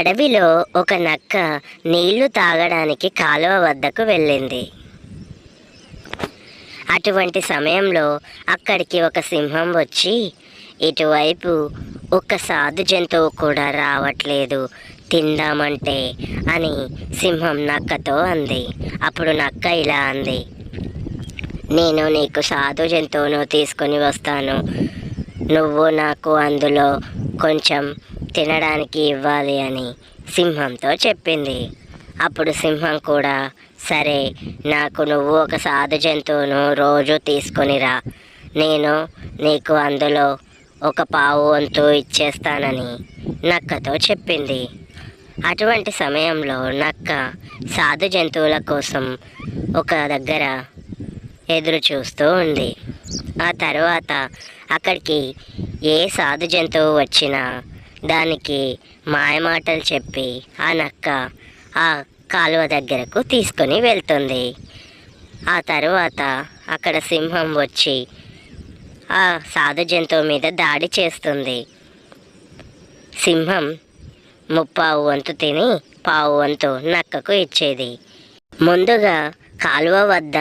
అడవిలో ఒక నక్క నీళ్ళు తాగడానికి కాలువ వద్దకు వెళ్ళింది. అటువంటి సమయంలో అక్కడికి ఒక సింహం వచ్చి ఇటువైపు ఒక సాధు జంతువు కూడా రావట్లేదు తిందామంటే అని సింహం నక్కతో అంది. అప్పుడు నక్క ఇలా అంది నేను నీకు సాధు జంతువును తీసుకొని వస్తాను. నువ్వు నాకు అందులో కొంచెం తినడానికి ఇవ్వాలి అని సింహంతో చెప్పింది. అప్పుడు సింహం కూడా సరే నాకు నువ్వు ఒక సాధు జంతువును రోజు తీసుకొనిరా. నేను నీకు అందులో ఒక పావు వంతు ఇచ్చేస్తానని నక్కతో చెప్పింది. అటువంటి సమయంలో నక్క సాధు జంతువుల కోసం ఒక దగ్గర ఎదురు చూస్తూ ఉంది. ఆ తర్వాత అక్కడికి ఏ సాధు జంతువు వచ్చినా దానికి మాయమాటలు చెప్పి ఆ నక్క ఆ కాలువ దగ్గరకు తీసుకొని వెళ్తుంది. ఆ తర్వాత అక్కడ సింహం వచ్చి ఆ సాధు జంతువు మీద దాడి చేస్తుంది. సింహం ముప్పావు వంతు తిని పావు వంతు నక్కకు ఇచ్చేది. ముందుగా కాలువ వద్ద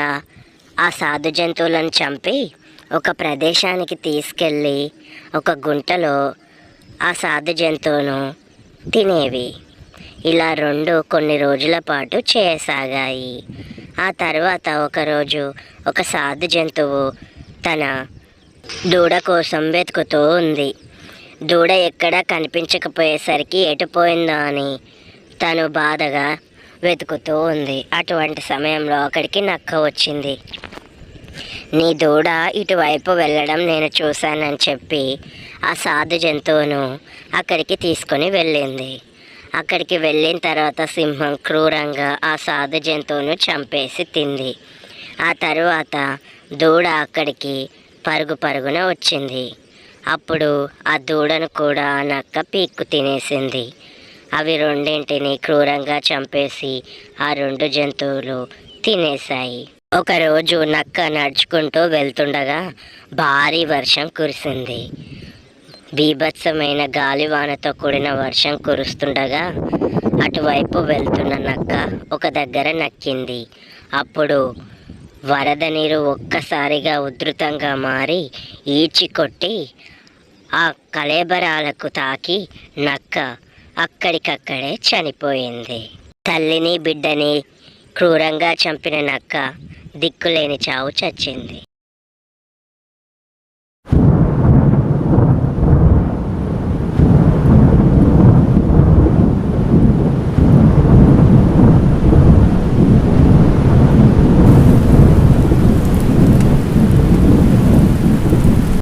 ఆ సాధు జంతువులను చంపి ఒక ప్రదేశానికి తీసుకెళ్ళి ఒక గుంటలో ఆ సాధు జంతువును తినేవి. ఇలా రెండు కొన్ని రోజుల పాటు చేయసాగాయి. ఆ తర్వాత ఒకరోజు ఒక సాధు జంతువు తన దూడ కోసం వెతుకుతూ ఉంది. దూడ ఎక్కడా కనిపించకపోయేసరికి ఎటుపోయిందో అని తను బాధగా వెతుకుతూ ఉంది. అటువంటి సమయంలో అక్కడికి నక్క వచ్చింది. నీ దూడ ఇటువైపు వెళ్ళడం నేను చూశానని చెప్పి ఆ సాధు జంతువును అక్కడికి తీసుకొని వెళ్ళింది. అక్కడికి వెళ్ళిన తర్వాత సింహం క్రూరంగా ఆ సాధు జంతువును చంపేసి తింది. ఆ తరువాత దూడ అక్కడికి పరుగు పరుగున వచ్చింది. అప్పుడు ఆ దూడను కూడా ఆ నక్క పీక్కు తినేసింది. అవి రెండింటిని క్రూరంగా చంపేసి ఆ రెండు జంతువులు తినేశాయి. ఒకరోజు నక్క నడుచుకుంటూ వెళ్తుండగా భారీ వర్షం కురిసింది. బీభత్సమైన గాలివానతో కూడిన వర్షం కురుస్తుండగా అటువైపు వెళ్తున్న నక్క ఒక దగ్గర నక్కింది. అప్పుడు వరద నీరు ఒక్కసారిగా ఉధృతంగా మారి ఈడ్చి కొట్టి ఆ కళేబరాలకు తాకి నక్క అక్కడికక్కడే చనిపోయింది. తల్లిని బిడ్డని క్రూరంగా చంపిన నక్క దిక్కులేని చావు చచ్చింది.